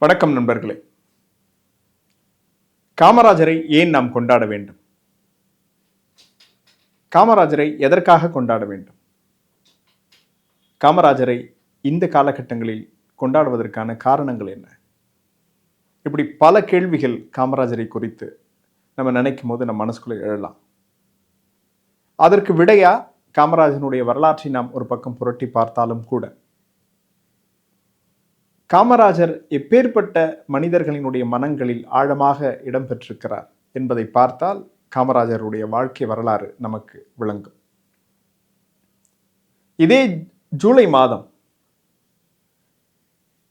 வணக்கம் நண்பர்களே. காமராஜரை ஏன் நாம் கொண்டாட வேண்டும்? காமராஜரை எதற்காக கொண்டாட வேண்டும்? காமராஜரை இந்த காலகட்டங்களில் கொண்டாடுவதற்கான காரணங்கள் என்ன? இப்படி பல கேள்விகள் காமராஜரை குறித்து நம்ம நினைக்கும் போது நம்ம மனசுக்குள்ளே எழலாம். அதற்கு விடையா காமராஜனுடைய வரலாற்றை நாம் ஒரு பக்கம் புரட்டி பார்த்தாலும் கூட காமராஜர் எப்பேற்பட்ட மனிதர்களினுடைய மனங்களில் ஆழமாக இடம்பெற்றிருக்கிறார் என்பதை பார்த்தால் காமராஜருடைய வாழ்க்கை வரலாறு நமக்கு விளங்கும். இதே ஜூலை மாதம்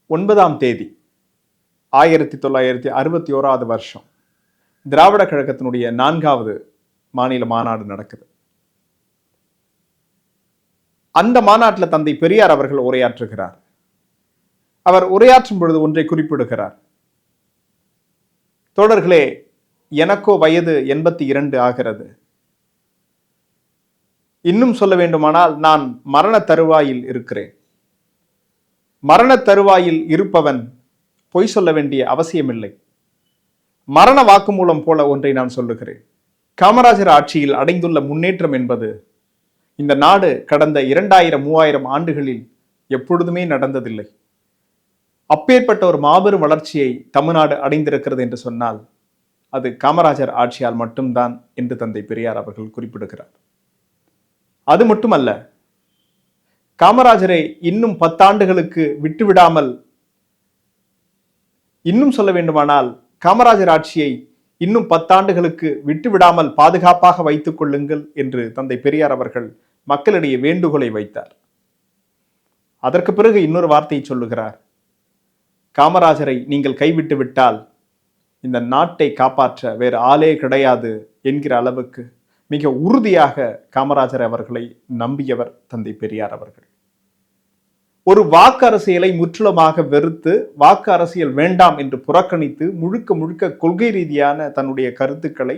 ஒன்பதாம் தேதி ஆயிரத்தி தொள்ளாயிரத்தி அறுபத்தி ஓராவது வருஷம் திராவிட கழகத்தினுடைய நான்காவது மாநில மாநாடு நடக்குது. அந்த மாநாட்டில் தந்தை பெரியார் அவர்கள் உரையாற்றுகிறார். அவர் உரையாற்றும் பொழுது ஒன்றை குறிப்பிடுகிறார். தோழர்களே எனக்கோ வயது எண்பத்தி இரண்டு ஆகிறது. இன்னும் சொல்ல வேண்டுமானால் நான் மரண தருவாயில் இருக்கிறேன். மரண தருவாயில் இருப்பவன் பொய் சொல்ல வேண்டிய அவசியமில்லை. மரண வாக்குமூலம் போல ஒன்றை நான் சொல்லுகிறேன். காமராஜர் ஆட்சியில் அடைந்துள்ள முன்னேற்றம் என்பது இந்த நாடு கடந்த இரண்டாயிரம் மூவாயிரம் ஆண்டுகளில் எப்பொழுதுமே நடந்ததில்லை. அப்பேற்பட்ட ஒரு மாபெரும் வளர்ச்சியை தமிழ்நாடு அடைந்திருக்கிறது என்று சொன்னால் அது காமராஜர் ஆட்சியால் மட்டும்தான் என்று தந்தை பெரியார் அவர்கள் குறிப்பிடுகிறார். அது மட்டுமல்ல காமராஜரை இன்னும் பத்தாண்டுகளுக்கு விட்டுவிடாமல் இன்னும் சொல்ல வேண்டுமானால் காமராஜர் ஆட்சியை இன்னும் பத்தாண்டுகளுக்கு விட்டுவிடாமல் பாதுகாப்பாக வைத்துக் கொள்ளுங்கள் என்று தந்தை பெரியார் அவர்கள் மக்களிடையே வேண்டுகோளை வைத்தார். அதற்கு பிறகு இன்னொரு வார்த்தையை சொல்லுகிறார். காமராஜரை நீங்கள் கைவிட்டு விட்டால் இந்த நாட்டை காப்பாற்ற வேறு ஆளே கிடையாது என்கிற அளவுக்கு மிக உறுதியாக காமராஜர் அவர்களை நம்பியவர் தந்தை பெரியார் அவர்கள். ஒரு வாக்கு அரசியலை முற்றிலுமாக வெறுத்து வாக்கு அரசியல் வேண்டாம் என்று புறக்கணித்து முழுக்க முழுக்க கொள்கை ரீதியான தன்னுடைய கருத்துக்களை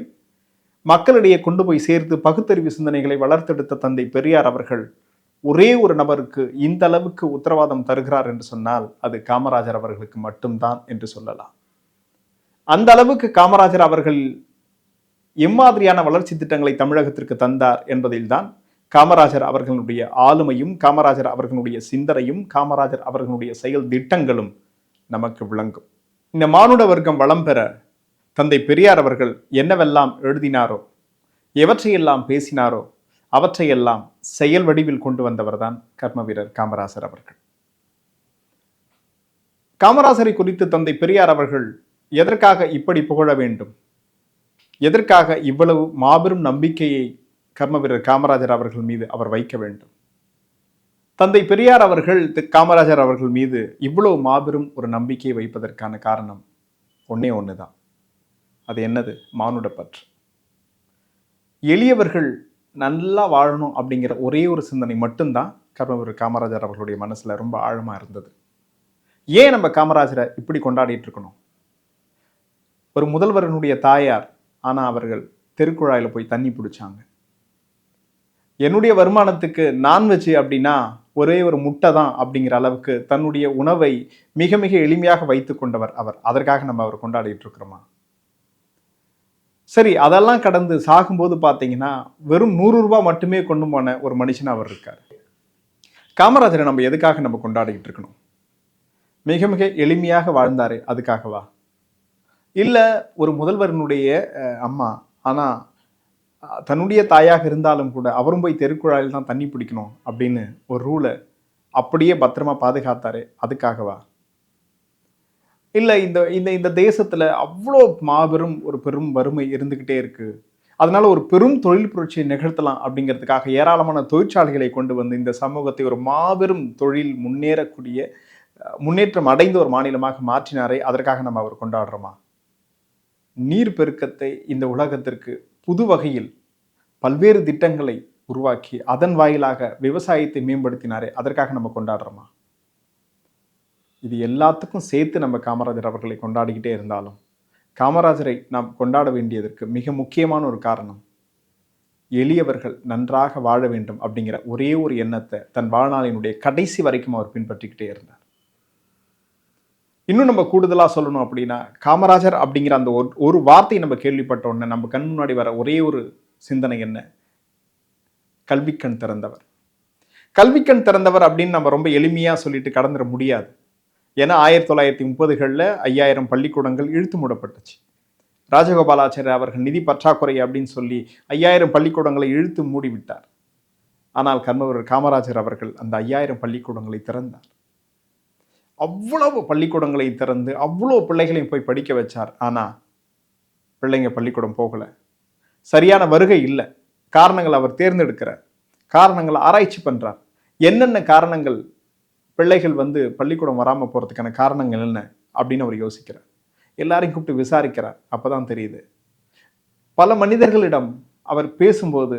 மக்களிடையே கொண்டு போய் சேர்த்து பகுத்தறிவு சிந்தனைகளை வளர்த்தெடுத்த தந்தை பெரியார் அவர்கள் ஒரே ஒரு நபருக்கு இந்த அளவுக்கு உத்தரவாதம் தருகிறார் என்று சொன்னால் அது காமராஜர் அவர்களுக்கு மட்டும்தான் என்று சொல்லலாம். அந்த அளவுக்கு காமராஜர் அவர்கள் எம்மாதிரியான வளர்ச்சி திட்டங்களை தமிழகத்திற்கு தந்தார் என்பதில்தான் காமராஜர் அவர்களுடைய ஆளுமையும் காமராஜர் அவர்களுடைய சிந்தனையும் காமராஜர் அவர்களுடைய செயல் திட்டங்களும் நமக்கு விளங்கும். இந்த மானுட வர்க்கம் வளம் பெற தந்தை பெரியார் அவர்கள் என்னவெல்லாம் எழுதினாரோ எவற்றையெல்லாம் பேசினாரோ அவற்றையெல்லாம் செயல் வடிவில் கொண்டு வந்தவர்தான் கர்ம வீரர் காமராசர் அவர்கள். காமராசரை குறித்து தந்தை பெரியார் அவர்கள் எதற்காக இப்படி புகழ வேண்டும்? எதற்காக இவ்வளவு மாபெரும் நம்பிக்கையை கர்ம வீரர் காமராஜர் அவர்கள் மீது அவர் வைக்க வேண்டும்? தந்தை பெரியார் அவர்கள் காமராஜர் அவர்கள் மீது இவ்வளவு மாபெரும் ஒரு நம்பிக்கையை வைப்பதற்கான காரணம் ஒன்னே ஒன்று தான் அது என்னது? மானுட பற்று. எளியவர்கள் நல்லா வாழணும் அப்படிங்கிற ஒரே ஒரு சிந்தனை மட்டும்தான் கர்மபுரி காமராஜர் அவர்களுடைய மனசில் ரொம்ப ஆழமாக இருந்தது. ஏன் நம்ம காமராஜரை இப்படி கொண்டாடிட்டு இருக்கணும்? ஒரு முதல்வரனுடைய தாயார் ஆனால் அவர்கள் தெருக்குழாயில் போய் தண்ணி பிடிச்சாங்க. என்னுடைய வருமானத்துக்கு நான்வெஜ் அப்படின்னா ஒரே ஒரு முட்டை தான் அப்படிங்கிற அளவுக்கு தன்னுடைய உணவை மிக மிக எளிமையாக வைத்து கொண்டவர் அவர். அதற்காக நம்ம அவர் கொண்டாடிட்டு இருக்கிறோமா? சரி அதெல்லாம் கடந்து சாகும்போது பார்த்தீங்கன்னா வெறும் நூறு ரூபாய் மட்டுமே கொண்டு போன ஒரு மனுஷன் அவர் இருக்கார். காமராஜரை நம்ம எதுக்காக நம்ம கொண்டாடிக்கிட்டு இருக்கணும்? மிக மிக எளிமையாக வாழ்ந்தார் அதுக்காகவா? இல்லை ஒரு முதல்வரனுடைய அம்மா ஆனால் தன்னுடைய தாயாக இருந்தாலும் கூட அவரும் போய் தெருக்குழாயில் தான் தண்ணி பிடிக்கணும் அப்படின்னு ஒரு ரூலை அப்படியே பத்திரமா பாதுகாத்தாரு அதுக்காகவா? இல்லை இந்த இந்த இந்த தேசத்தில் அவ்வளோ மாபெரும் ஒரு பெரும் வறுமை இருந்துக்கிட்டே இருக்குது அதனால் ஒரு பெரும் தொழில் புரட்சியை நிகழ்த்தலாம் அப்படிங்கிறதுக்காக ஏராளமான தொழிற்சாலைகளை கொண்டு வந்து இந்த சமூகத்தை ஒரு மாபெரும் தொழில் முன்னேறக்கூடிய முன்னேற்றம் அடைந்த ஒரு மாநிலமாக மாற்றினாரே அதற்காக நம்ம அவர் கொண்டாடுறோமா? நீர் பெருக்கத்தை இந்த உலகத்திற்கு புது வகையில் பல்வேறு திட்டங்களை உருவாக்கி அதன் வாயிலாக விவசாயத்தை மேம்படுத்தினாரே அதற்காக நம்ம கொண்டாடுறோமா? இது எல்லாத்துக்கும் சேர்த்து நம்ம காமராஜர் அவர்களை கொண்டாடிக்கிட்டே இருந்தாலும் காமராஜரை நாம் கொண்டாட வேண்டியதற்கு மிக முக்கியமான ஒரு காரணம் எளியவர்கள் நன்றாக வாழ வேண்டும் அப்படிங்கிற ஒரே ஒரு எண்ணத்தை தன் வாழ்நாளினுடைய கடைசி வரைக்கும் அவர் பின்பற்றிக்கிட்டே இருந்தார். இன்னும் நம்ம கூடுதலாக சொல்லணும் அப்படின்னா காமராஜர் அப்படிங்கிற அந்த ஒரு ஒரு வார்த்தையை நம்ம கேள்விப்பட்ட உடனே நம்ம கண் முன்னாடி வர ஒரே ஒரு சிந்தனை என்ன? கல்விக்கண் திறந்தவர். கல்விக்கண் திறந்தவர் அப்படின்னு நம்ம ரொம்ப எளிமையாக சொல்லிட்டு கடந்துட முடியாது. ஏன்னா ஆயிரத்தி தொள்ளாயிரத்தி முப்பதுகளில் ஐயாயிரம் பள்ளிக்கூடங்கள் இழுத்து மூடப்பட்டுச்சு. ராஜகோபாலாச்சாரியர் அவர்கள் நிதி பற்றாக்குறை அப்படின்னு சொல்லி ஐயாயிரம் பள்ளிக்கூடங்களை இழுத்து மூடிவிட்டார். ஆனால் கர்மவர் காமராஜர் அவர்கள் அந்த ஐயாயிரம் பள்ளிக்கூடங்களை திறந்தார். அவ்வளவு பள்ளிக்கூடங்களை திறந்து அவ்வளோ பிள்ளைகளையும் போய் படிக்க வச்சார். ஆனால் பிள்ளைங்க பள்ளிக்கூடம் போகலை. சரியான வருகை இல்லை. காரணங்கள் அவர் தேர்ந்தெடுக்கிறார். காரணங்களை ஆராய்ச்சி பண்ணுறார் என்னென்ன காரணங்கள் பிள்ளைகள் வந்து பள்ளிக்கூடம் வராமல் போகிறதுக்கான காரணங்கள் என்ன அப்படின்னு அவர் யோசிக்கிறார். எல்லாரையும் கூப்பிட்டு விசாரிக்கிறார். அப்போ தான் தெரியுது. பல மனிதர்களிடம் அவர் பேசும்போது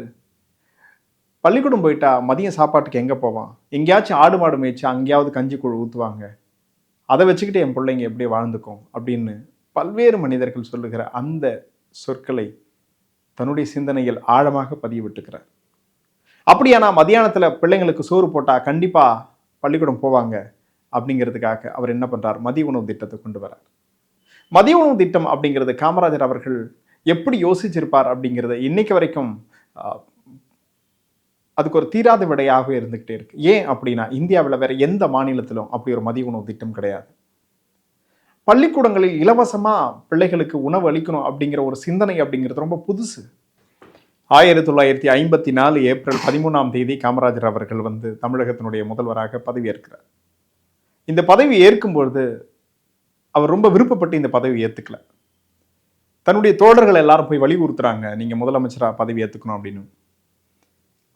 பள்ளிக்கூடம் போயிட்டா மதியம் சாப்பாட்டுக்கு எங்கே போவான்? எங்கேயாச்சும் ஆடு மாடு மேய்ச்சா அங்கேயாவது கஞ்சி கூழ் ஊற்றுவாங்க அதை வச்சுக்கிட்டு என் பிள்ளைங்க எப்படி வாழ்ந்துக்கும்? அப்படின்னு பல்வேறு மனிதர்கள் சொல்லுகிற அந்த சொற்களை தன்னுடைய சிந்தனையில் ஆழமாக பதிய விட்டுக்கிறார். அப்படியானா மதியானத்தில் பிள்ளைங்களுக்கு சோறு போட்டால் கண்டிப்பாக பள்ளிக்கூடம் போவாங்க அப்படிங்கிறதுக்காக அவர் என்ன பண்ணுறார் மதிய உணவு திட்டத்தை கொண்டு வரார் மதிய உணவு திட்டம் அப்படிங்கிறது காமராஜர் அவர்கள் எப்படி யோசிச்சிருப்பார் அப்படிங்கிறத இன்னைக்கு வரைக்கும் அதுக்கு ஒரு தீராத விடையாகவே இருந்துக்கிட்டே இருக்கு. ஏன் அப்படின்னா இந்தியாவில் வேற எந்த மாநிலத்திலும் அப்படி ஒரு மதிய உணவு திட்டம் கிடையாது. பள்ளிக்கூடங்களில் இலவசமாக பிள்ளைகளுக்கு உணவு அளிக்கணும் அப்படிங்கிற ஒரு சிந்தனை அப்படிங்கிறது ரொம்ப புதுசு. ஆயிரத்தி தொள்ளாயிரத்தி ஐம்பத்தி நாலு ஏப்ரல் பதிமூணாம் தேதி காமராஜர் அவர்கள் வந்து தமிழகத்தினுடைய முதல்வராக பதவியேற்கிறார். இந்த பதவி ஏற்கும்பொழுது அவர் ரொம்ப விருப்பப்பட்டு இந்த பதவி ஏற்றுக்கல தன்னுடைய தோழர்கள் எல்லாரும் போய் வலியுறுத்துறாங்க நீங்கள் முதலமைச்சராக பதவி ஏற்றுக்கணும் அப்படின்னு.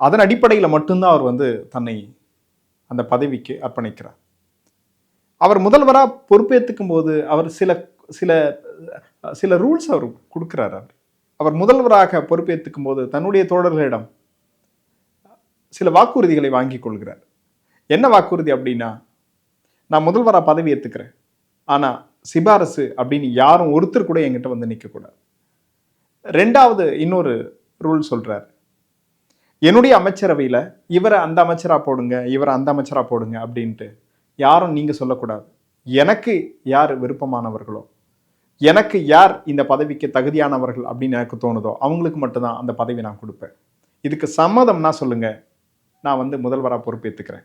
அதன் அடிப்படையில் மட்டும்தான் அவர் வந்து தன்னை அந்த பதவிக்கு அர்ப்பணிக்கிறார். அவர் முதல்வராக பொறுப்பேற்றுக்கும் போது அவர் சில சில சில ரூல்ஸ் அவர் கொடுக்குறாரு அவர். அவர் முதல்வராக பொறுப்பேற்றுக்கும் போது தன்னுடைய தோழர்களிடம் சில வாக்குறுதிகளை வாங்கி கொள்கிறார். என்ன வாக்குறுதி அப்படின்னா நான் முதல்வராக பதவி ஏற்றுக்கிறேன் ஆனால் சிபாரசு அப்படின்னு யாரும் ஒருத்தர் கூட என்கிட்ட வந்து நிற்கக்கூடாது ரெண்டாவது இன்னொரு ரூல் சொல்கிறார் என்னுடைய அமைச்சரவையில் இவரை அந்த அமைச்சராக போடுங்க இவரை அந்த அமைச்சராக போடுங்க அப்படின்ட்டு யாரும் நீங்கள் சொல்லக்கூடாது. எனக்கு யார் விருப்பமானவர்களோ எனக்கு யார் இந்த பதவிக்கு தகுதியானவர்கள் அப்படின்னு எனக்கு தோணுதோ அவங்களுக்கு மட்டும்தான் அந்த பதவி நான் கொடுப்பேன். இதுக்கு சம்மதம்னா சொல்லுங்க. நான் வந்து முதல்வராக பொறுப்பேற்றுக்கிறேன்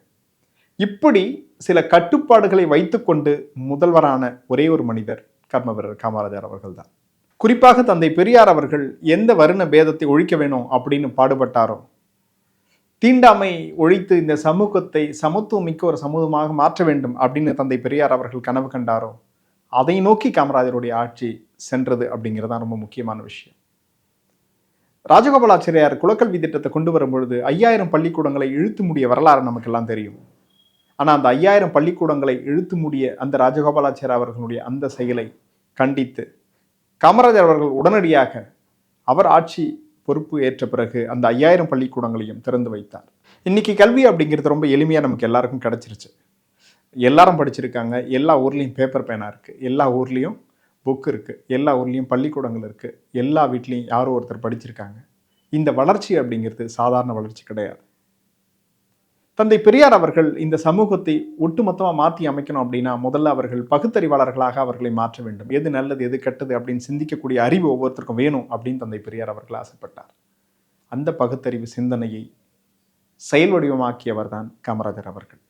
இப்படி சில கட்டுப்பாடுகளை வைத்துக்கொண்டு முதல்வரான ஒரே ஒரு மனிதர் கர்மவீரர் காமராஜர் அவர்கள் தான் குறிப்பாக தந்தை பெரியார் அவர்கள் எந்த வருண பேதத்தை ஒழிக்க வேணும் அப்படின்னு பாடுபட்டாரோ தீண்டாமை ஒழித்து இந்த சமூகத்தை சமத்துவம் மிக்க ஒரு சமூகமாக மாற்ற வேண்டும் அப்படின்னு தந்தை பெரியார் அவர்கள் கனவு கண்டாரோ அதை நோக்கி காமராஜருடைய ஆட்சி சென்றது அப்படிங்கிறது தான் ரொம்ப முக்கியமான விஷயம். ராஜகோபாலாச்சாரியார் குலக்கல்வி திட்டத்தை கொண்டு வரும் பொழுது ஐயாயிரம் பள்ளிக்கூடங்களை இழுத்து முடிய வரலாறு நமக்கெல்லாம் தெரியும். ஆனால் அந்த ஐயாயிரம் பள்ளிக்கூடங்களை இழுத்து முடிய அந்த ராஜகோபாலாச்சாரி அவர்களுடைய அந்த செயலை கண்டித்து காமராஜர் அவர்கள் உடனடியாக அவர் ஆட்சி பொறுப்பு ஏற்ற பிறகு அந்த ஐயாயிரம் பள்ளிக்கூடங்களையும் திறந்து வைத்தார். இன்னைக்கு கல்வி அப்படிங்கிறது ரொம்ப எளிமையாக நமக்கு எல்லாருக்கும் கிடைச்சிருச்சு. எல்லாரும் படிச்சிருக்காங்க. எல்லா ஊர்லேயும் பேப்பர் பேனா இருக்குது எல்லா ஊர்லேயும் புக் இருக்குது எல்லா ஊர்லேயும் பள்ளிக்கூடங்கள் இருக்குது எல்லா வீட்லேயும் யாரோ ஒருத்தர் படிச்சிருக்காங்க. இந்த வளர்ச்சி அப்படிங்கிறது சாதாரண வளர்ச்சி கிடையாது. தந்தை பெரியார் அவர்கள் இந்த சமூகத்தை ஒட்டுமொத்தமாக மாற்றி அமைக்கணும் அப்படின்னா முதல்ல அவர்கள் பகுத்தறிவாளர்களாக அவர்களை மாற்ற வேண்டும். எது நல்லது எது கெட்டது அப்படின்னு சிந்திக்கக்கூடிய அறிவு ஒவ்வொருத்தருக்கும் வேணும் அப்படின்னு தந்தை பெரியார் அவர்கள் ஆசைப்பட்டார். அந்த பகுத்தறிவு சிந்தனையை செயல் வடிவமாக்கியவர் தான் காமராஜர் அவர்கள்.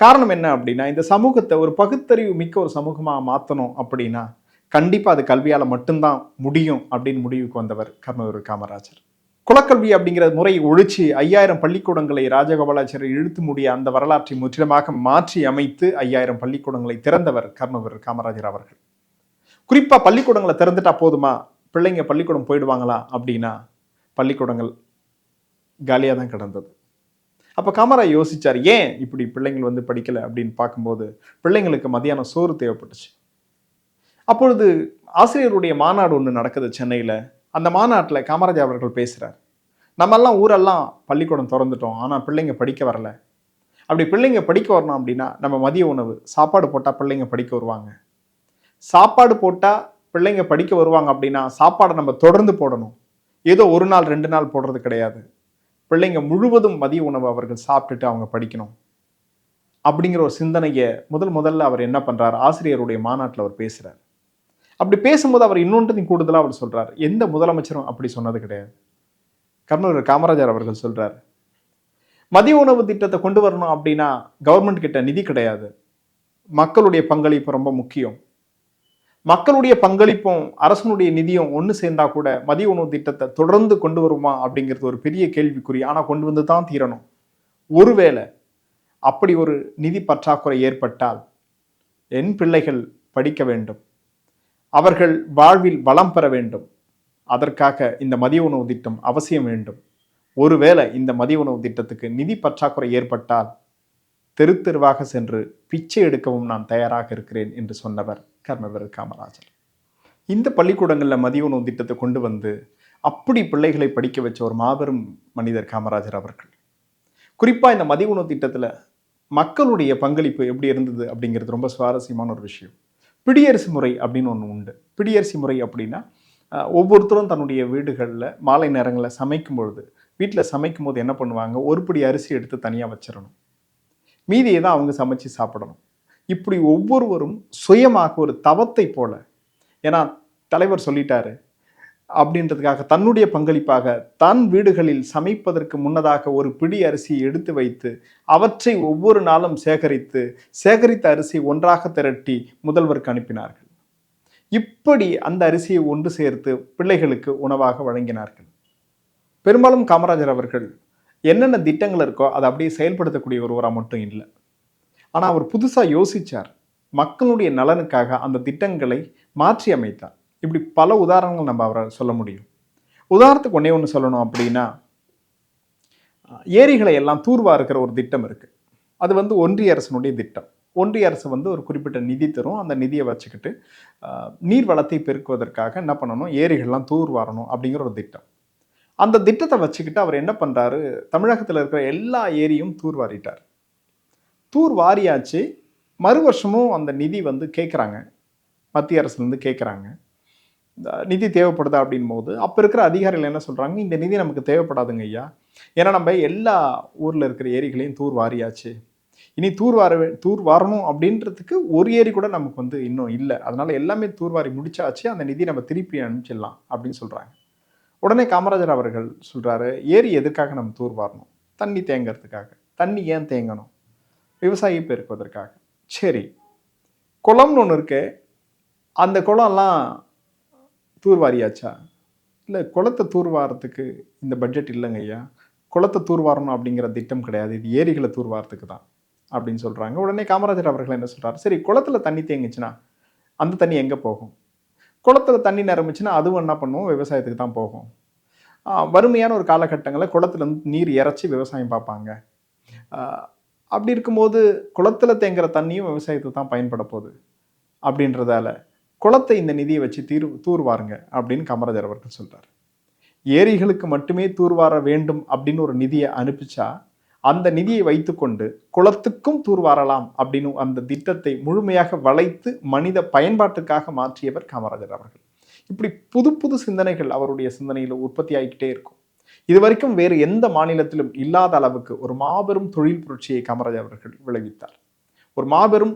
காரணம் என்ன அப்படின்னா இந்த சமூகத்தை ஒரு பகுத்தறிவு மிக்க ஒரு சமூகமாக மாற்றணும் அப்படின்னா கண்டிப்பாக அது கல்வியால் மட்டும்தான் முடியும் அப்படின்னு முடிவுக்கு வந்தவர் கர்மவீரர் காமராஜர். குலக்கல்வி அப்படிங்கிற முறையை ஒழிச்சு ஐயாயிரம் பள்ளிக்கூடங்களை ராஜகோபாலாச்சாரியர் இழுத்து முடிய அந்த வரலாற்றை முற்றிலுமாக மாற்றி அமைத்து ஐயாயிரம் பள்ளிக்கூடங்களை திறந்தவர் கர்மவீரர் காமராஜர் அவர்கள். குறிப்பாக பள்ளிக்கூடங்களை திறந்துட்டா போதுமா? பிள்ளைங்க பள்ளிக்கூடம் போயிடுவாங்களா அப்படின்னா பள்ளிக்கூடங்கள் காலியாக தான் கிடந்தது. அப்போ காமராஜ் யோசிச்சார் ஏன் இப்படி பிள்ளைங்கள் வந்து படிக்கலை? அப்படின்னு பார்க்கும்போது பிள்ளைங்களுக்கு மதியானம் சோறு தேவைப்பட்டுச்சு. அப்பொழுது ஆசிரியருடைய மாநாடு ஒன்று நடக்குது சென்னையில். அந்த மாநாட்டில் காமராஜர் அவர்கள் பேசுகிறார் நம்மெல்லாம் ஊரெல்லாம் பள்ளிக்கூடம் திறந்துட்டோம். ஆனால் பிள்ளைங்க படிக்க வரல. அப்படி பிள்ளைங்க படிக்க வரணும் அப்படின்னா நம்ம மதிய உணவு சாப்பாடு போட்டால் பிள்ளைங்க படிக்க வருவாங்க. சாப்பாடு போட்டால் பிள்ளைங்க படிக்க வருவாங்க அப்படின்னா சாப்பாடை நம்ம தொடர்ந்து போடணும். ஏதோ ஒரு நாள் ரெண்டு நாள் போடுறது கிடையாது. பிள்ளைங்க முழுவதும் மதிய உணவு அவர்கள் சாப்பிட்டுட்டு அவங்க படிக்கணும். அப்படிங்கிற ஒரு சிந்தனையை முதல் முதல்ல அவர் என்ன பண்ணுறார் ஆசிரியருடைய மாநாட்டில் அவர் பேசுகிறார் அப்படி பேசும்போது அவர் இன்னொன்றையும் கூடுதலாக அவர் சொல்கிறார் எந்த முதலமைச்சரும் அப்படி சொன்னது கிடையாது. கர்னூர் காமராஜர் அவர்கள் சொல்கிறார் மதிய உணவு திட்டத்தை கொண்டு வரணும் அப்படின்னா கவர்மெண்ட் கிட்ட நிதி கிடையாது. மக்களுடைய பங்களிப்பு ரொம்ப முக்கியம். மக்களுடைய பங்களிப்பும் அரசனுடைய நிதியும் ஒன்று சேர்ந்தா கூட மதிய உணவு திட்டத்தை தொடர்ந்து கொண்டு வருமா அப்படிங்கிறது ஒரு பெரிய கேள்விக்குறி. ஆனால் கொண்டு வந்து தான் தீரணும். ஒருவேளை அப்படி ஒரு நிதி பற்றாக்குறை ஏற்பட்டால் என் பிள்ளைகள் படிக்க வேண்டும். அவர்கள் வாழ்வில் வளம் பெற வேண்டும். அதற்காக இந்த மதிய உணவு திட்டம் அவசியம் வேண்டும். ஒருவேளை இந்த மதிய உணவு திட்டத்துக்கு நிதி பற்றாக்குறை ஏற்பட்டால் தெரு தெருவாக சென்று பிச்சை எடுக்கவும் நான் தயாராக இருக்கிறேன் என்று சொன்னவர் கர்மவீரர் காமராஜர். இந்த பள்ளிக்கூடங்களில் மதிய உணவு திட்டத்தை கொண்டு வந்து அப்படி பிள்ளைகளை படிக்க வச்ச ஒரு மாபெரும் மனிதர் காமராஜர் அவர்கள். குறிப்பாக இந்த மதிய உணவு திட்டத்தில் மக்களுடைய பங்களிப்பு எப்படி இருந்தது அப்படிங்கிறது ரொம்ப சுவாரஸ்யமான ஒரு விஷயம். பிடியரசு முறை அப்படின்னு ஒன்று உண்டு. பிடியரசு முறை அப்படின்னா ஒவ்வொருத்தரும் தன்னுடைய வீடுகளில் மாலை நேரங்களில் சமைக்கும் பொழுது வீட்டில் சமைக்கும் போது என்ன பண்ணுவாங்க? ஒரு பிடி அரிசி எடுத்து தனியாக வச்சிடணும். மீதியை தான் அவங்க சமைச்சு சாப்பிடணும். இப்படி ஒவ்வொருவரும் சுயமாக ஒரு தவத்தை போல ஏன்னா தலைவர் சொல்லிட்டாரு அப்படின்றதுக்காக தன்னுடைய பங்களிப்பாக தன் வீடுகளில் சமைப்பதற்கு முன்னதாக ஒரு பிடி அரிசியை எடுத்து வைத்து அவற்றை ஒவ்வொரு நாளும் சேகரித்து சேகரித்த அரிசி ஒன்றாக திரட்டி முதல்வருக்கு அனுப்பினார்கள். இப்படி அந்த அரிசியை ஒன்று சேர்த்து பிள்ளைகளுக்கு உணவாக வழங்கினார்கள். பெரும்பாலும் காமராஜர் அவர்கள் என்னென்ன திட்டங்கள் இருக்கோ அதை அப்படியே செயல்படுத்தக்கூடிய ஒருவராக மட்டும் இல்லை. ஆனால் அவர் புதுசாக யோசிச்சார். மக்களுடைய நலனுக்காக அந்த திட்டங்களை மாற்றி அமைத்தார். இப்படி பல உதாரணங்கள் நம்ம அவரை சொல்ல முடியும். உதாரணத்துக்கு ஒன்றே ஒன்று சொல்லணும் அப்படின்னா ஏரிகளை எல்லாம் தூர்வாருக்கிற ஒரு திட்டம் இருக்குது அது வந்து ஒன்றிய அரசனுடைய திட்டம். ஒன்றிய அரசு வந்து ஒரு குறிப்பிட்ட நிதி தரும். அந்த நிதியை வச்சுக்கிட்டு நீர் வளத்தை பெருக்குவதற்காக என்ன பண்ணணும்? ஏரிகள்லாம் தூர்வாரணும் அப்படிங்கிற ஒரு திட்டம். அந்த திட்டத்தை வச்சுக்கிட்டு அவர் என்ன பண்ணுறாரு தமிழகத்தில் இருக்கிற எல்லா ஏரியும் தூர் வாரிட்டார். தூர் வாரியாச்சு. மறு வருஷமும் அந்த நிதி வந்து கேட்குறாங்க மத்திய அரசுலேருந்து கேட்குறாங்க நிதி தேவைப்படுதா அப்படின் போது அப்போ இருக்கிற அதிகாரிகள் என்ன சொல்கிறாங்க இந்த நிதி நமக்கு தேவைப்படாதுங்க ஐயா. ஏன்னா நம்ம எல்லா ஊரில் இருக்கிற ஏரிகளையும் தூர் வாரியாச்சு. இனி தூர் வார தூர் வாரணும் அப்படின்றதுக்கு ஒரு ஏரி கூட நமக்கு வந்து இன்னும் இல்லை. அதனால எல்லாமே தூர்வாரி முடிச்சாச்சு. அந்த நிதி நம்ம திருப்பி அனுப்பிச்சிடலாம் அப்படின்னு சொல்கிறாங்க உடனே காமராஜர் அவர்கள் சொல்கிறாரு ஏரி எதுக்காக நம்ம தூர்வாரணும் தண்ணி தேங்கிறதுக்காக. தண்ணி ஏன் தேங்கணும்? விவசாயி பெருக்குவதற்காக. சரி குளம்னு ஒன்று இருக்கு. அந்த குளம்லாம் தூர்வாரியாச்சா இல்லை குளத்தை தூர்வாரத்துக்கு இந்த பட்ஜெட் இல்லைங்க ஐயா. குளத்தை தூர்வாரணும் அப்படிங்கிற திட்டம் கிடையாது. இது ஏரிகளை தூர்வாரத்துக்கு தான் அப்படின்னு சொல்கிறாங்க உடனே காமராஜர் அவர்கள் என்ன சொல்கிறார் சரி குளத்துல தண்ணி தேங்குச்சுன்னா அந்த தண்ணி எங்கே போகும்? குளத்துல தண்ணி நிரம்பிச்சுன்னா அதுவும் என்ன பண்ணுவோம் விவசாயத்துக்கு தான் போகும். வறுமையான ஒரு காலகட்டங்களில் குளத்துலேருந்து நீர் இறைச்சி விவசாயம் பார்ப்பாங்க. அப்படி இருக்கும்போது குளத்துல தேங்குற தண்ணியும் விவசாயத்துக்கு தான் பயன்பட போகுது. அப்படின்றதால குளத்தை இந்த நிதியை வச்சு தீர் தூர்வாருங்க அப்படின்னு காமராஜர் அவர்கள் சொல்கிறார் ஏரிகளுக்கு மட்டுமே தூர்வார வேண்டும் அப்படின்னு ஒரு நிதியை அனுப்பிச்சா அந்த நிதியை வைத்துக்கொண்டு குளத்துக்கும் தூர்வாரலாம் அப்படின்னு அந்த திட்டத்தை முழுமையாக வளைத்து மனித பயன்பாட்டுக்காக மாற்றியவர் காமராஜர் அவர்கள். இப்படி புது புது சிந்தனைகள் அவருடைய சிந்தனையில் உற்பத்தி ஆகிக்கிட்டே இருக்கும். இது வரைக்கும் வேறு எந்த மாநிலத்திலும் இல்லாத அளவுக்கு ஒரு மாபெரும் தொழில் புரட்சியை காமராஜர் அவர்கள் விளைவித்தார். ஒரு மாபெரும்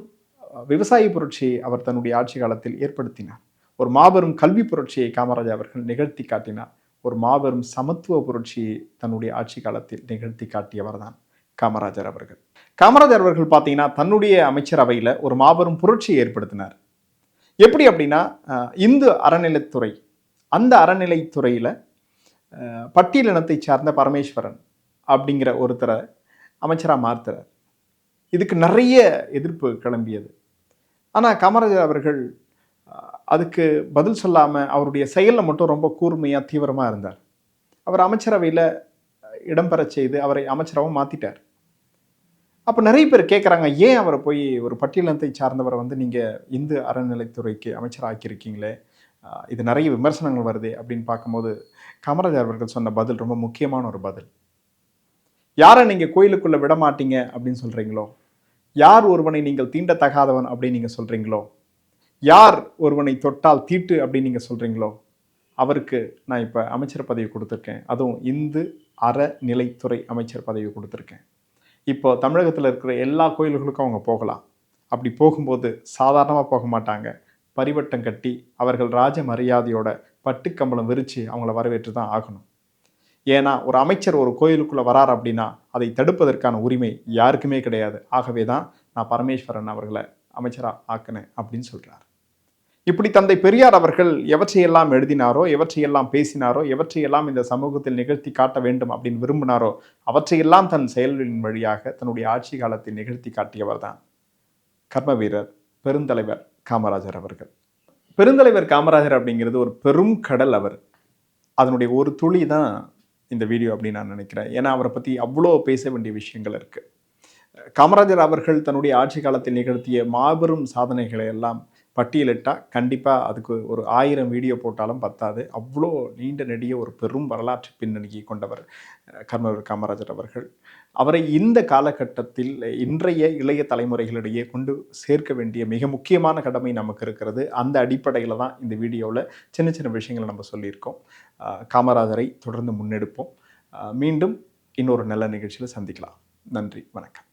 விவசாய புரட்சியை அவர் தன்னுடைய ஆட்சி காலத்தில் ஏற்படுத்தினார். ஒரு மாபெரும் கல்வி புரட்சியை காமராஜர் அவர்கள் நிகழ்த்தி காட்டினார். ஒரு மாபெரும் சமத்துவ புரட்சியை தன்னுடைய ஆட்சி காலத்தில் நிகழ்த்தி காட்டியவர் தான் காமராஜர் அவர்கள். காமராஜர் அவர்கள் பார்த்தீங்கன்னா தன்னுடைய அமைச்சரவையில் ஒரு மாபெரும் புரட்சியை ஏற்படுத்தினார். எப்படி அப்படின்னா இந்து அறநிலைத்துறை அந்த அறநிலைத்துறையில் பட்டியலினத்தை சார்ந்த பரமேஸ்வரன் அப்படிங்கிற ஒருத்தரை அமைச்சராக மாற்றுறார் இதுக்கு நிறைய எதிர்ப்பு கிளம்பியது. ஆனால் காமராஜர் அவர்கள் அதுக்கு பதில் சொல்லாமல் அவருடைய செயலில் மட்டும் ரொம்ப கூர்மையாக தீவிரமாக இருந்தார். அவர் அமைச்சரவையில் இடம்பெறச் செய்து அவரை அமைச்சரவும் மாற்றிட்டார் அப்போ நிறைய பேர் கேட்குறாங்க ஏன் அவரை போய் ஒரு பட்டியலத்தை சார்ந்தவரை வந்து நீங்கள் இந்து அறநிலைத்துறைக்கு அமைச்சர் ஆக்கியிருக்கீங்களே இது நிறைய விமர்சனங்கள் வருது அப்படின்னு பார்க்கும்போது காமராஜர் அவர்கள் சொன்ன பதில் ரொம்ப முக்கியமான ஒரு பதில். யாரை நீங்கள் கோயிலுக்குள்ளே விட மாட்டீங்க அப்படின்னு சொல்கிறீங்களோ யார் ஒருவனை நீங்கள் தீண்டத்தகாதவன் அப்படின்னு நீங்கள் சொல்கிறீங்களோ யார் ஒருவனை தொட்டால் தீட்டு அப்படின்னு நீங்கள் சொல்கிறீங்களோ அவருக்கு நான் இப்போ அமைச்சர் பதவி கொடுத்துருக்கேன். அதுவும் இந்து அறநிலைத்துறை அமைச்சர் பதவி கொடுத்துருக்கேன். இப்போ தமிழகத்தில் இருக்கிற எல்லா கோயில்களுக்கும் அவங்க போகலாம். அப்படி போகும்போது சாதாரணமாக போக மாட்டாங்க. பரிவட்டம் கட்டி அவர்கள் ராஜ மரியாதையோட பட்டுக்கம்பளம் விரித்து அவங்கள வரவேற்று தான் ஆகணும். ஏன்னா ஒரு அமைச்சர் ஒரு கோயிலுக்குள்ளே வரார் அப்படின்னா அதை தடுப்பதற்கான உரிமை யாருக்குமே கிடையாது. ஆகவே தான் நான் பரமேஸ்வரன் அவர்களை அமைச்சராக ஆக்கினேன் அப்படின்னு சொல்கிறார் இப்படி தந்தை பெரியார் அவர்கள் எவற்றையெல்லாம் எழுதினாரோ எவற்றையெல்லாம் பேசினாரோ எவற்றையெல்லாம் இந்த சமூகத்தில் நிகழ்த்தி காட்ட வேண்டும் அப்படின்னு விரும்பினாரோ அவற்றையெல்லாம் தன் செயல்களின் வழியாக தன்னுடைய ஆட்சி காலத்தை நிகழ்த்தி காட்டியவர் தான் கர்ம வீரர் பெருந்தலைவர் காமராஜர் அவர்கள். பெருந்தலைவர் காமராஜர் அப்படிங்கிறது ஒரு பெரும் கடல் அவர். அதனுடைய ஒரு துளி தான் இந்த வீடியோ அப்படின்னு நான் நினைக்கிறேன். ஏன்னா அவரை பற்றி அவ்வளோ பேச வேண்டிய விஷயங்கள் இருக்குது காமராஜர் அவர்கள் தன்னுடைய ஆட்சி காலத்தில் நிகழ்த்திய மாபெரும் சாதனைகளை எல்லாம் பட்டியலிட்டால் கண்டிப்பாக அதுக்கு ஒரு ஆயிரம் வீடியோ போட்டாலும் பத்தாது. அவ்வளோ நீண்ட நெடிய ஒரு பெரும் வரலாற்று பின்னணியை கொண்டவர் கர்மவர் காமராஜர் அவர்கள். அவரை இந்த காலகட்டத்தில் இன்றைய இளைய தலைமுறைகளிடையே கொண்டு சேர்க்க வேண்டிய மிக முக்கியமான கடமை நமக்கு இருக்கிறது. அந்த அடிப்படையில் தான் இந்த வீடியோவில் சின்ன சின்ன விஷயங்களை நம்ம சொல்லியிருக்கோம். காமராஜரை தொடர்ந்து முன்னெடுப்போம். மீண்டும் இன்னொரு நல்ல நிகழ்ச்சியில் சந்திக்கலாம். நன்றி வணக்கம்.